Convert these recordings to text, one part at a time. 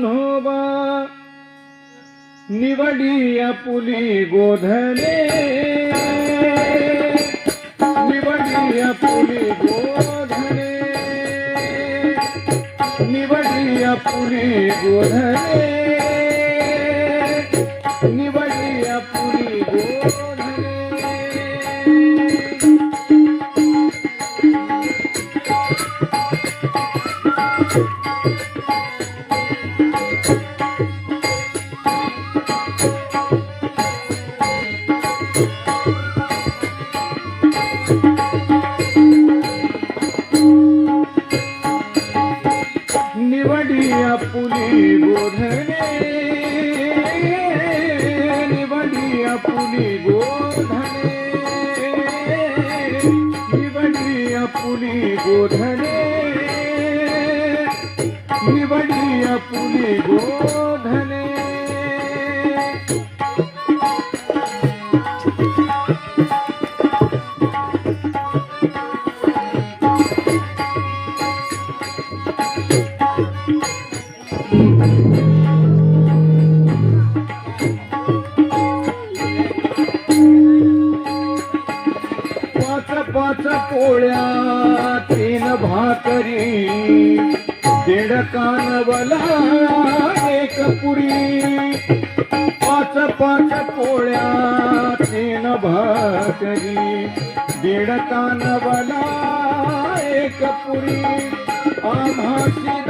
कान्होबा निवडी आपुली गोधने निवडी आपुली गोधने निवडी आपुली गोधने पुली गोधने बढिया पुली गोधने मी बढिया पुली गोधने मी बढिया पाच पोळ्या तीन भाकरी दीड कानवला एक पुरी. पाच पाच पोळ्या तीन भाकरी दीड कानवला एक पुरी. आम्हाशी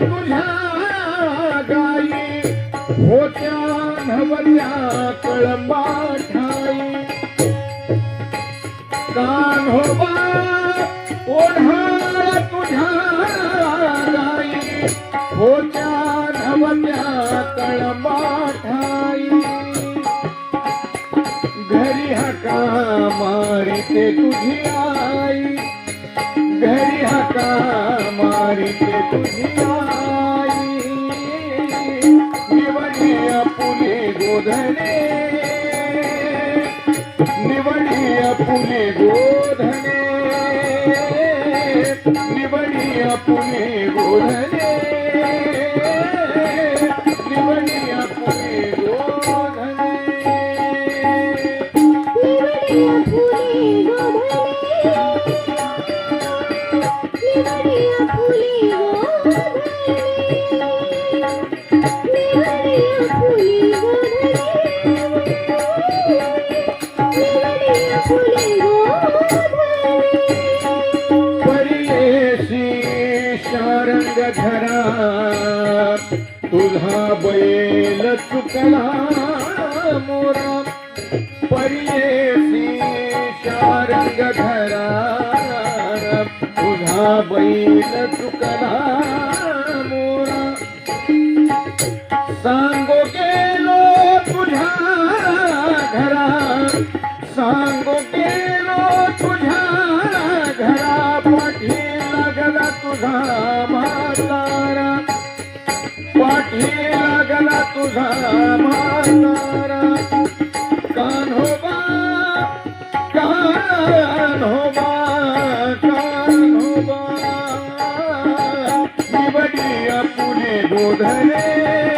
तुझ्या गाई होत्या नवल्या कळंबा ठाई कान्होबा ओढाळ तुझ्या गाई होत्या नवल्या कळंबा ठाई घरी हका मारिते तुझी आई. घरी हका मारिते तुझी आई. निबडी पुणे गोधले शारंग पुन्हा तुझा बैल चुकला मोरा. सांगो गेलो तुझ्या घरा सांगो गेलो तुझ्या घरा पाठी लागला तुझा म्हातारा. पाठी लागला तुझा म्हातारा. धरे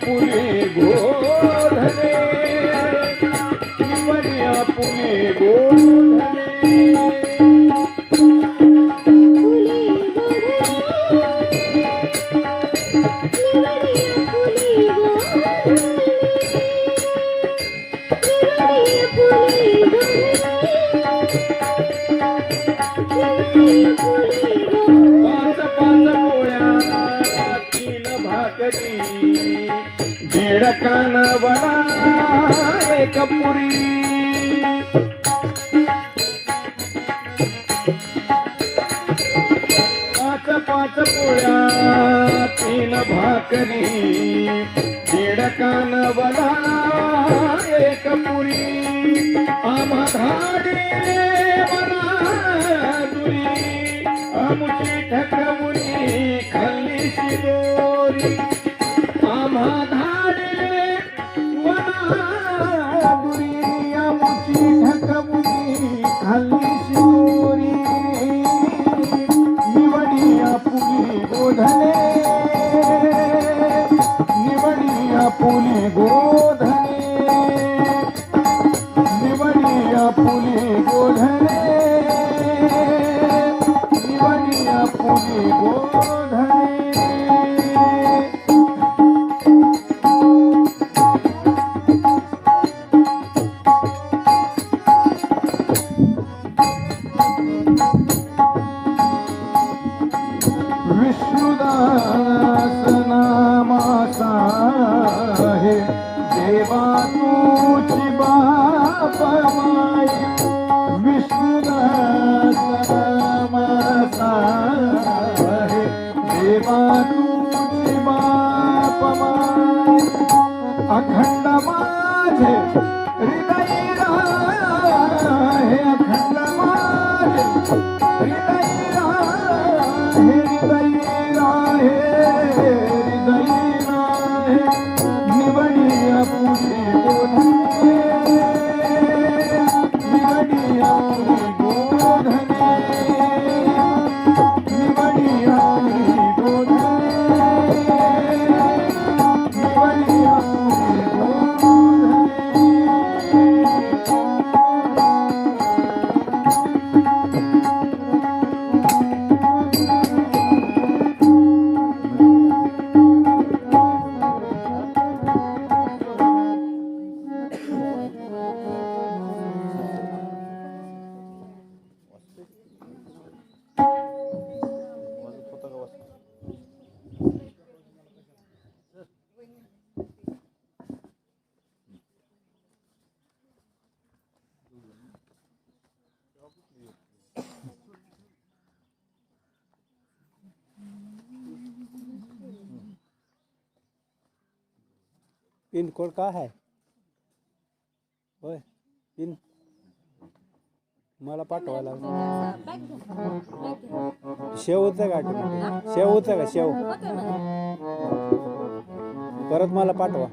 porigo. कपुरी पाच पाच पोळ्या तीन भाकरी दीड कान बला एक पुरी. आम्हा धाडे दुरी. आमची ठकमुरी खाल्ली शिदोरी विष्णुदास आहे देवा तुझी बाप माई विष्णुदास देवा अखंड माझे पिन कोड का आहे? होय पिन. मला पाठवायला शेवचं का शेव शेवचं का? शेव. परत मला पाठवा.